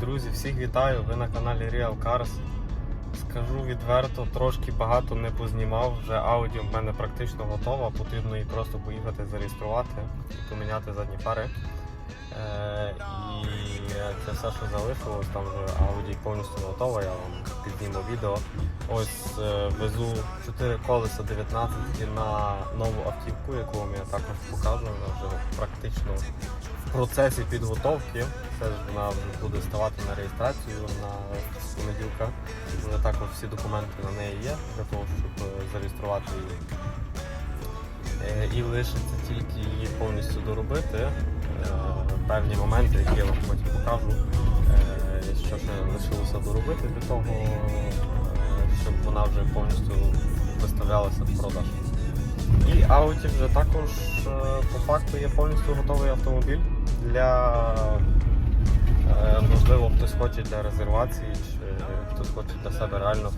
Друзі, всіх вітаю! Ви на каналі Real Cars. Скажу відверто, трошки багато не познімав. Вже аудіо в мене практично готова. Потрібно її просто поїхати зареєструвати і поміняти задні фари. Е, і це все, що залишилось, там вже аудій повністю готова, я вам підніму відео. Ось е, везу 4 колеса 19 на нову автівку, яку вам я також покажу. Вона вже практично процесі підготовки. Це ж вона вже буде ставати на реєстрацію на понеділка. Вже також всі документи на неї є для того, щоб е, зареєструвати її. Е, І лишиться тільки її повністю доробити. Е, Певні моменти, які я вам потім покажу, що ще лишилося доробити для того, щоб вона вже повністю виставлялася в продаж. І Audi вже також по факту є повністю готовий автомобіль для е, можливо хтось хоче для резервації, чи хтось хоче для себе реально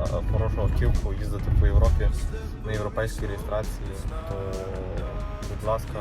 а- хорошу автівку їздити по Європі на європейській реєстрації, то будь ласка,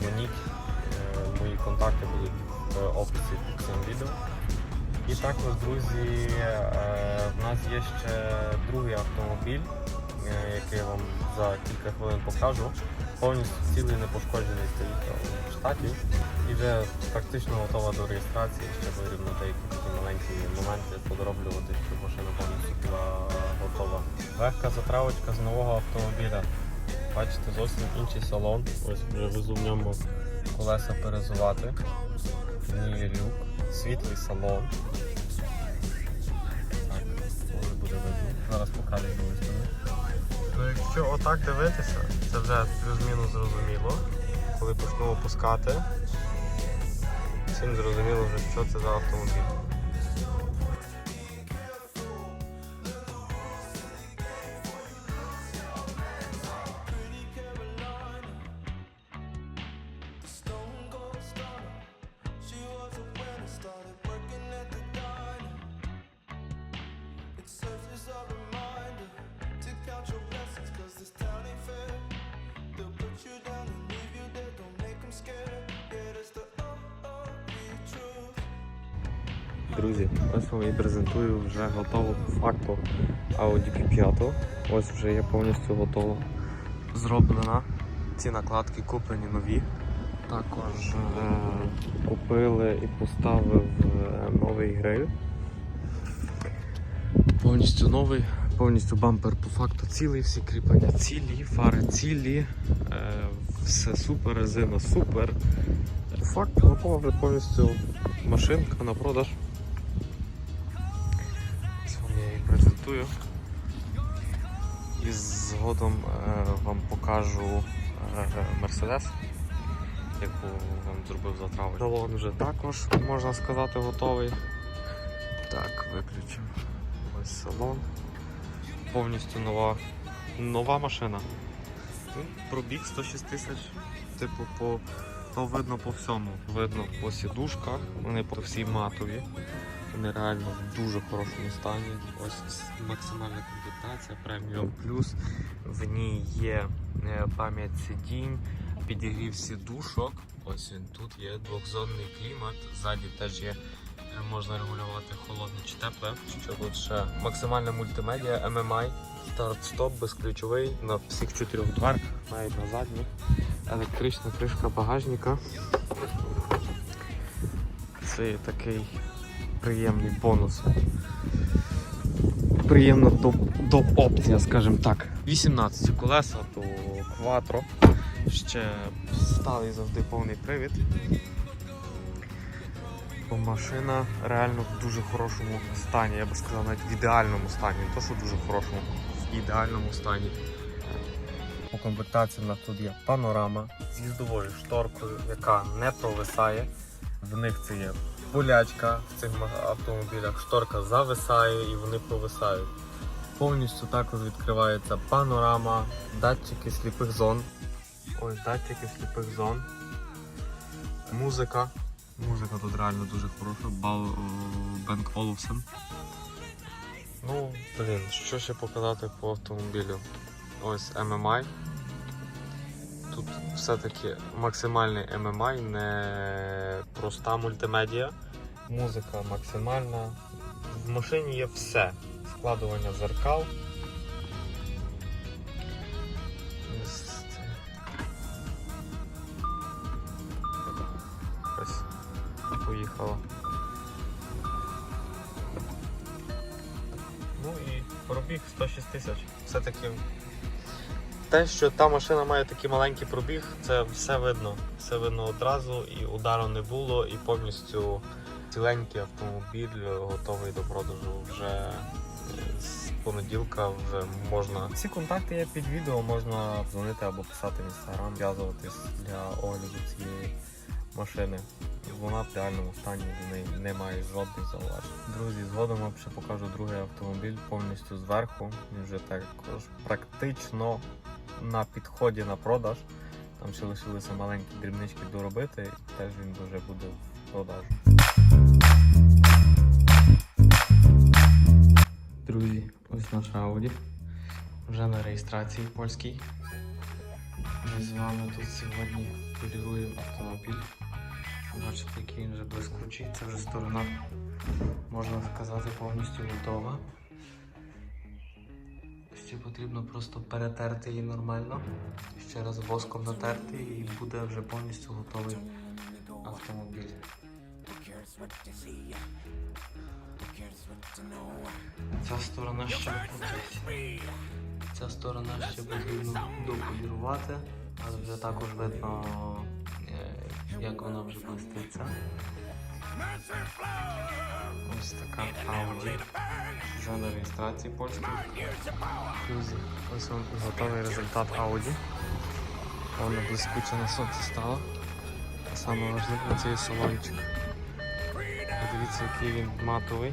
дзвоніть. Е, Мої контакти будуть в описі під цим відео. І також, друзі, е, в нас є ще другий автомобіль, е, який я вам за кілька хвилин покажу. Повністю цілий непошкоджений стоїть у штаті і вже практично готова до реєстрації. Ще потрібно деякі такі маленькі моменти подроблювати, щоб машина повністю була готова. Легка затравочка з нового автомобіля. Бачите, зовсім інший салон. Ось вже везу колеса перезувати. Ні люк, світлий салон. Так. Зараз покажу з другої сторони. Ну, якщо отак дивитися, це вже плюс-мінус зрозуміло. Коли почну опускати, всім зрозуміло вже, що це за автомобіль. Друзі, ось вам і презентую вже готову факту Audi Q5. Ось вже є повністю готова. Зроблена. Ці накладки куплені нові. Також е, купили і поставив е, новий гриль. Повністю новий, повністю бампер по факту цілий, всі кріплення цілі, фари цілі, е, все супер, резина супер. По факту готова вже повністю машинка на продаж. Ось вам я її презентую. І згодом е, вам покажу е, Мерседес, яку вам зробив затраву. Салон вже також, можна сказати, готовий. Так, виключимо. Ось салон. Повністю нова, нова машина. Ну, Пробіг 106 тисяч. Типу, по, то видно по всьому. Видно по сідушках, вони по всій матові. Вони реально в дуже хорошому стані. Ось максимальна комплектація преміум плюс. В ній є е, пам'ять сидінь, підігрів сідушок. Ось він тут є двохзонний клімат. Ззаді теж є. Можна регулювати холодне чи тепле. Що тут ще максимальна мультимедіа, MMI, старт-стоп, безключовий на всіх чотирьох дверках, навіть на задніх. Електрична кришка багажника. Це такий приємний бонус. Приємна доп- доп-опція, скажімо так. 18 колеса, то кватро. Ще сталий завжди повний привід. Бо машина реально в дуже хорошому стані, я би сказав, навіть в ідеальному стані. Не то, що дуже хорошому, в ідеальному стані. По комплектації в нас тут є панорама з їздовою шторкою, яка не провисає. В них це є болячка в цих автомобілях, шторка зависає і вони провисають. Повністю також відкривається панорама, датчики сліпих зон. Ось датчики сліпих зон. Музика. Музика тут реально дуже хороша. Бал Бенк Олufsen. Ну, блін, що ще показати по автомобілю? Ось MMI. Тут все-таки максимальний MMI, не проста мультимедіа. музика максимальна. В машині є все. Складування зеркал. Пробіг 106 тисяч. Все-таки те, що та машина має такий маленький пробіг, це все видно. Все видно одразу, і удару не було, і повністю ціленький автомобіль готовий до продажу вже е, з понеділка вже можна. Всі контакти є під відео, можна дзвонити або писати в інстаграм, зв'язуватись для огляду цієї машини. Вона в ідеальному стані, до неї немає жодних зауважень. Друзі, згодом вам ще покажу другий автомобіль повністю зверху. Він вже також практично на підході на продаж. Там ще лишилися маленькі дрібнички доробити, і теж він вже буде в продажу. Друзі, ось наша Audi. Вже на реєстрації польській. Ми з вами тут сьогодні поліруємо автомобіль. Бачите, який він вже блискучий. Це вже сторона, можна сказати, повністю готова. Ще потрібно просто перетерти її нормально. Ще раз воском натерти і буде вже повністю готовий автомобіль. Ця сторона ще Ця сторона ще потрібно дополірувати, але вже також видно, е, як вона вже блиститься. Ось така Audi. Вже на реєстрації польській. Друзі, ось вам і готовий результат Audi. Вона блискуче на сонці стала. А саме важливе це є салончик. Подивіться, який він матовий.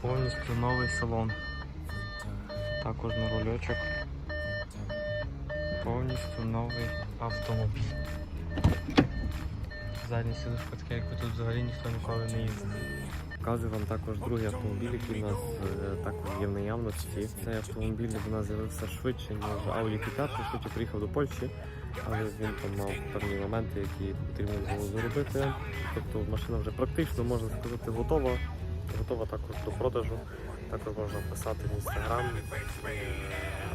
Повністю новий салон. Також на рульочок. Повністю новий автомобіль. Задня сідушка така, яку тут взагалі ніхто ніколи не їздив. Показую вам також другий автомобіль, який у нас е, також є в наявності. Цей автомобіль у нас з'явився швидше, ніж Audi Q5, швидше приїхав до Польщі, але він там мав певні моменти, які потрібно було зробити. Тобто машина вже практично, можна сказати, готова. Готова також до продажу. Також можна писати в інстаграм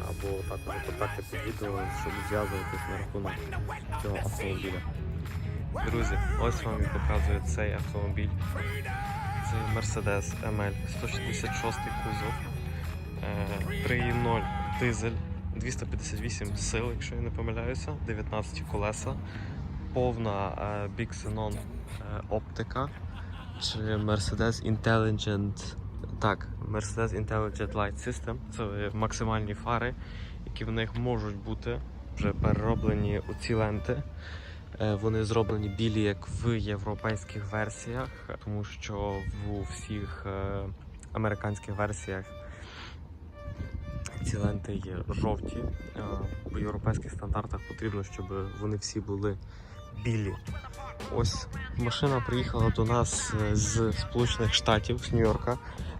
або також контакти під відео, щоб зв'язуватись на рахунок цього автомобіля. Друзі, ось вам і показує цей автомобіль. Це Mercedes ML 166 кузов, е, 3.0 дизель, 258 сил, якщо я не помиляюся, 19 колеса, повна е, Big Xenon е, оптика чи Mercedes Intelligent. Так, Mercedes Intelligent Light System. Це максимальні фари, які в них можуть бути вже перероблені у ці ленти. Е, Вони зроблені білі, як в європейських версіях, тому що в всіх е, американських версіях ці ленти є жовті. Е, По європейських стандартах потрібно, щоб вони всі були білі. Ось машина приїхала до нас е, з Сполучених Штатів, з Нью-Йорка,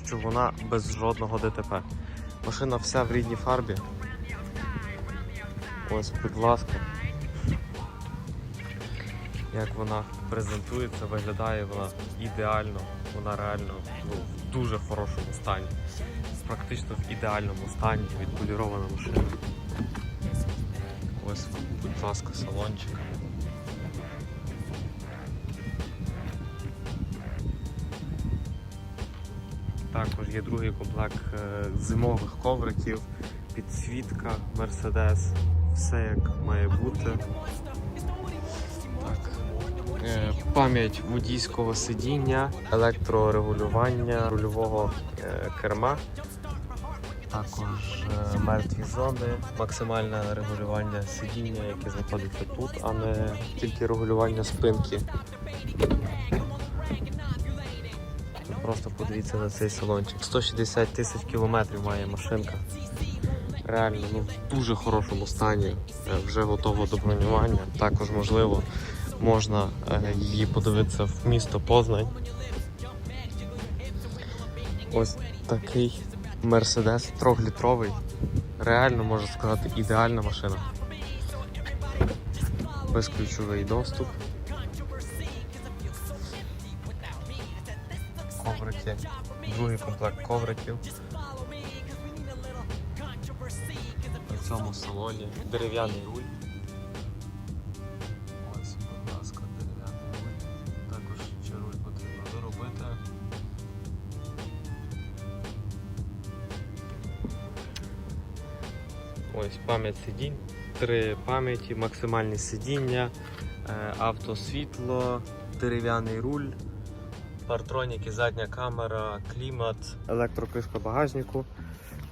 що вона без жодного ДТП. Машина вся в рідній фарбі. Ось, будь ласка як вона презентується, виглядає вона ідеально, вона реально ну, в дуже хорошому стані. Практично в ідеальному стані, відполірована машина. Ось, будь ласка, салончик. Також є другий комплект е, зимових ковриків, підсвітка, Mercedes, все як має бути. Е, Пам'ять водійського сидіння, електрорегулювання рульового е, керма. Також мертві зони, максимальне регулювання сидіння, яке знаходиться тут, а не тільки регулювання спинки. Просто подивіться на цей салончик. 160 тисяч кілометрів має машинка. Реально, ну в дуже хорошому стані. Е, Вже готова до бронювання. Також можливо можна е, її подивитися в місто Познань. Ось такий Мерседес трьохлітровий. Реально можна сказати, ідеальна машина. Безключовий доступ. Коврики, другий комплект ковриків. У цьому салоні дерев'яний руль. Ось, будь ласка, дерев'яний руль. Також ще потрібно доробити. Ось пам'ять сидінь, три пам'яті, максимальні сидіння, е, автосвітло, дерев'яний руль, партроніки, задня камера, клімат, електрокришка багажнику.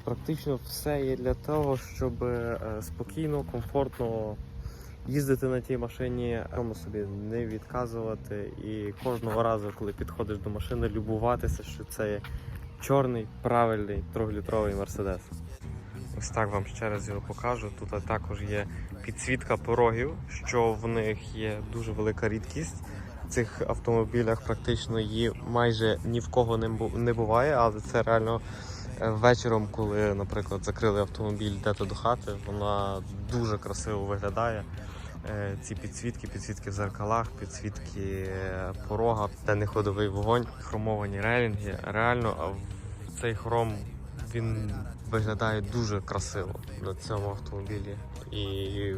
Практично все є для того, щоб е, спокійно, комфортно їздити на тій машині, тому собі не відказувати і кожного разу, коли підходиш до машини, любуватися, що це є чорний, правильний трьохлітровий мерседес. Ось так вам ще раз його покажу. Тут також є підсвітка порогів, що в них є дуже велика рідкість. Цих автомобілях практично її майже ні в кого не буває, але це реально е, вечором, коли, наприклад, закрили автомобіль де-то до хати, вона дуже красиво виглядає. Е, Ці підсвітки, підсвітки в зеркалах, підсвітки е, порога, денний ходовий вогонь, хромовані релінги. Реально, цей хром він виглядає дуже красиво на цьому автомобілі. І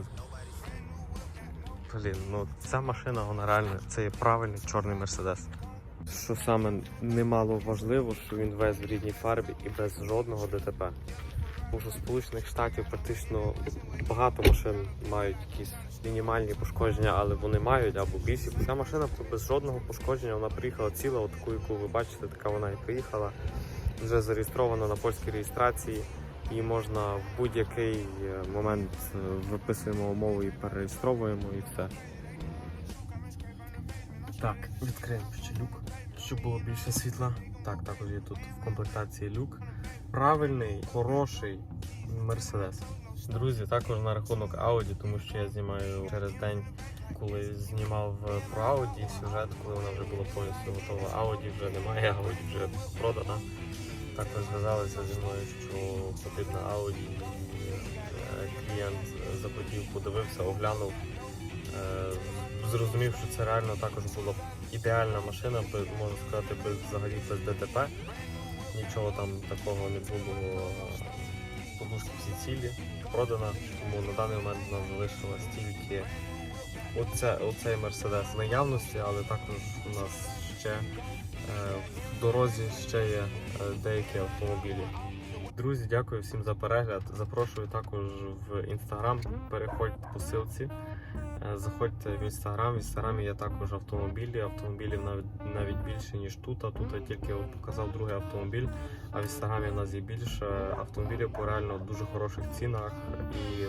блін, ну ця машина, вона реально це є правильний чорний мерседес. Що саме немало важливо, що він весь в рідній фарбі і без жодного ДТП. Тому що Сполучених Штатів практично багато машин мають якісь мінімальні пошкодження, але вони мають або більші. Ця машина без жодного пошкодження вона приїхала ціла, от таку, яку ви бачите, така вона і приїхала. Вже зареєстрована на польській реєстрації. Її можна в будь-який е, момент е, виписуємо умови і перереєстровуємо і все. Так, відкриємо ще люк, щоб було більше світла. Так, також є тут в комплектації люк. Правильний, хороший Мерседес. Друзі, також на рахунок Audi, тому що я знімаю через день, коли знімав про Audi сюжет, коли вона вже була повністю готова. Audi вже немає, Audi вже продана. Також зв'язалися зі мною, що потрібна Audi. Е, Клієнт захотів, подивився, оглянув. Е, Зрозумів, що це реально також була ідеальна машина, можна сказати, без взагалі без ДТП. Нічого там такого не було. Подушки всі цілі, продана, тому на даний момент у нас залишилось тільки оце, оцей Мерседес наявності, але також у нас ще е, дорозі ще є е, деякі автомобілі. Друзі, дякую всім за перегляд. Запрошую також в інстаграм. Переходьте по ссылці. Е, Заходьте в інстаграм. В інстаграмі є також автомобілі. Автомобілів навіть навіть більше ніж тут. А тут я тільки показав другий автомобіль. А в інстаграмі в нас є більше автомобілів по реально дуже хороших цінах. І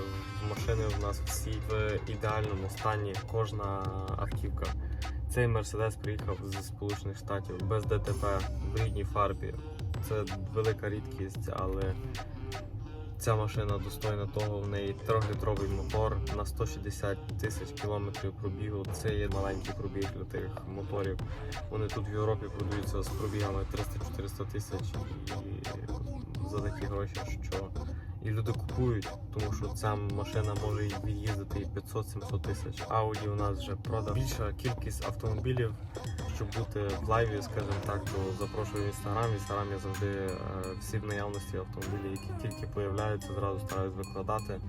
машини в нас всі в ідеальному стані. Кожна автівка. Цей мерседес приїхав зі Сполучених Штатів без ДТП в рідній фарбі. Це велика рідкість, але ця машина достойна того. В неї трьохлітровий мотор на 160 тисяч кілометрів пробігу. Це є маленький пробіг для тих моторів. Вони тут в Європі продаються з пробігами 300-400 тисяч і за такі гроші, що і люди купують, тому що ця машина може від'їздити і 500-700 тисяч. Ауді у нас вже продав більша кількість автомобілів, щоб бути в лайві, скажімо так, то запрошую в інстаграм. В інстаграмі завжди е, всі в наявності автомобілі, які тільки появляються, зразу стараюсь викладати.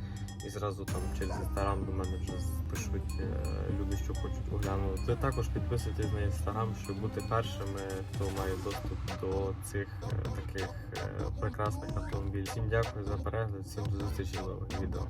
І зразу там через інстаграм до мене вже пишуть е, люди, що хочуть оглянути. Також підписуйтесь на інстаграм, щоб бути першими, хто має доступ до цих е, таких прекрасних автомобілів. Всім дякую за перегляд, всім до зустрічі в відео.